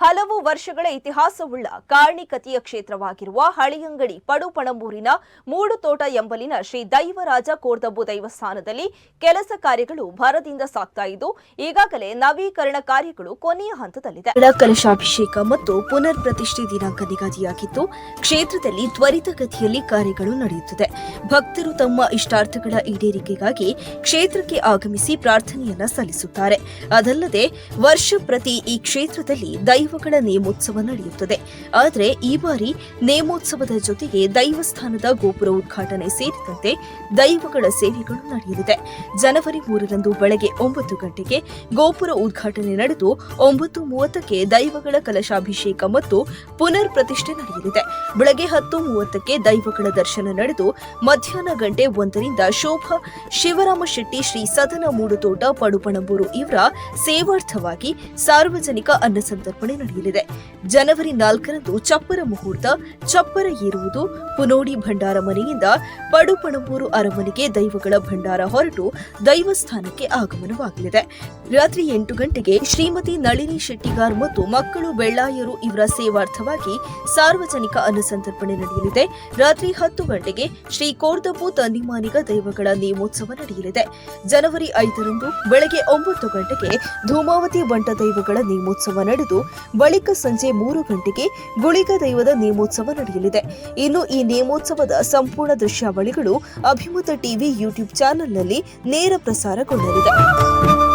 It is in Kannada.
ಹಲವು ವರ್ಷಗಳ ಇತಿಹಾಸವುಳ್ಳ ಕಾರ್ಣಿಕತೆಯ ಕ್ಷೇತ್ರವಾಗಿರುವ ಹಳಿಯಂಗಡಿ ಪಡುಪಣಂಬೂರಿನ ಮೂಡುತೋಟ ಎಂಬಲಿನ ಶ್ರೀ ದೈವರಾಜ ಕೋರ್ದಬ್ಬು ದೈವಸ್ಥಾನದಲ್ಲಿ ಕೆಲಸ ಕಾರ್ಯಗಳು ಭರದಿಂದ ಸಾಗ್ತಾ ಇದ್ದು, ಈಗಾಗಲೇ ನವೀಕರಣ ಕಾರ್ಯಗಳು ಕೊನೆಯ ಹಂತದಲ್ಲಿದೆ. ಕಲಶಾಭಿಷೇಕ ಮತ್ತು ಪುನರ್ ಪ್ರತಿಷ್ಠೆ ದಿನಾಂಕ ನಿಗದಿಯಾಗಿದ್ದು, ಕ್ಷೇತ್ರದಲ್ಲಿ ತ್ವರಿತಗತಿಯಲ್ಲಿ ಕಾರ್ಯಗಳು ನಡೆಯುತ್ತಿದೆ. ಭಕ್ತರು ತಮ್ಮ ಇಷ್ಟಾರ್ಥಗಳ ಈಡೇರಿಕೆಗಾಗಿ ಕ್ಷೇತ್ರಕ್ಕೆ ಆಗಮಿಸಿ ಪ್ರಾರ್ಥನೆಯನ್ನ ಸಲ್ಲಿಸುತ್ತಾರೆ. ಅದಲ್ಲದೆ, ವರ್ಷ ಪ್ರತಿ ಈ ಕ್ಷೇತ್ರದಲ್ಲಿ ದೈವಗಳ ನೇಮೋತ್ಸವ ನಡೆಯುತ್ತದೆ. ಆದರೆ ಈ ಬಾರಿ ನೇಮೋತ್ಸವದ ಜೊತೆಗೆ ದೈವಸ್ಥಾನದ ಗೋಪುರ ಉದ್ಘಾಟನೆ ಸೇರಿದಂತೆ ದೈವಗಳ ಸೇವೆಗಳು ನಡೆಯಲಿದೆ. ಜನವರಿ ಮೂರರಂದು ಬೆಳಗ್ಗೆ ಒಂಬತ್ತು ಗಂಟೆಗೆ ಗೋಪುರ ಉದ್ಘಾಟನೆ ನಡೆದು ಒಂಬತ್ತು ಮೂವತ್ತಕ್ಕೆ ದೈವಗಳ ಕಲಶಾಭಿಷೇಕ ಮತ್ತು ಪುನರ್ ಪ್ರತಿಷ್ಠೆ ನಡೆಯಲಿದೆ. ಬೆಳಗ್ಗೆ ಹತ್ತು ಮೂವತ್ತಕ್ಕೆ ದೈವಗಳ ದರ್ಶನ ನಡೆದು ಮಧ್ಯಾಹ್ನ ಗಂಟೆ ಒಂದರಿಂದ ಶೋಭಾ ಶಿವರಾಮ ಶೆಟ್ಟಿ ಶ್ರೀ ಸದನ ಮೂಡುತೋಟ ಪಡುಪಣಂಬೂರು ಇವರ ಸೇವಾರ್ಥವಾಗಿ ಸಾರ್ವಜನಿಕ ಅನ್ನಸಂತರ್ಪಣೆ ನಡೆಯಲಿದೆ ಜನವರಿ ನಾಲ್ಕರಂದು ಚಪ್ಪರ ಮುಹೂರ್ತ, ಚಪ್ಪರ ಏರುವುದು, ಪುನೋಡಿ ಭಂಡಾರ ಮನೆಯಿಂದ ಪಡುಪಣಂಬೂರು ಅರಮನೆಗೆ ದೈವಗಳ ಭಂಡಾರ ಹೊರಟು ದೈವಸ್ಥಾನಕ್ಕೆ ಆಗಮನವಾಗಲಿದೆ. ರಾತ್ರಿ ಎಂಟು ಗಂಟೆಗೆ ಶ್ರೀಮತಿ ನಳಿನಿ ಶೆಟ್ಟಿಗಾರ್ ಮತ್ತು ಮಕ್ಕಳು ಬೆಳ್ಳಾಯರು ಇವರ ಸೇವಾರ್ಥವಾಗಿ ಸಾರ್ವಜನಿಕ ಅನ್ನಸಂತರ್ಪಣೆ ನಡೆಯಲಿದೆ. ರಾತ್ರಿ ಹತ್ತು ಗಂಟೆಗೆ ಶ್ರೀ ಕೋರ್ದಬ್ಬು ತನ್ನಿಮಾನಿಗ ದೈವಗಳ ನೇಮೋತ್ಸವ ನಡೆಯಲಿದೆ. ಜನವರಿ ಐದರಂದು ಬೆಳಗ್ಗೆ ಒಂಬತ್ತು ಗಂಟೆಗೆ ಧೂಮಾವತಿ ಬಂಟ ದೈವಗಳ ನೇಮೋತ್ಸವ ನಡೆದು ಬಳಿಕ ಸಂಜೆ ಮೂರು ಗಂಟೆಗೆ ಗುಳಿಗ ದೈವದ ನೇಮೋತ್ಸವ ನಡೆಯಲಿದೆ. ಇನ್ನು ಈ ನೇಮೋತ್ಸವದ ಸಂಪೂರ್ಣ ದೃಶ್ಯಾವಳಿಗಳು ಅಭಿಮತ ಟಿವಿ ಯೂಟ್ಯೂಬ್ ಚಾನೆಲ್ನಲ್ಲಿ ನೇರ ಪ್ರಸಾರಗೊಳ್ಳಲಿದೆ.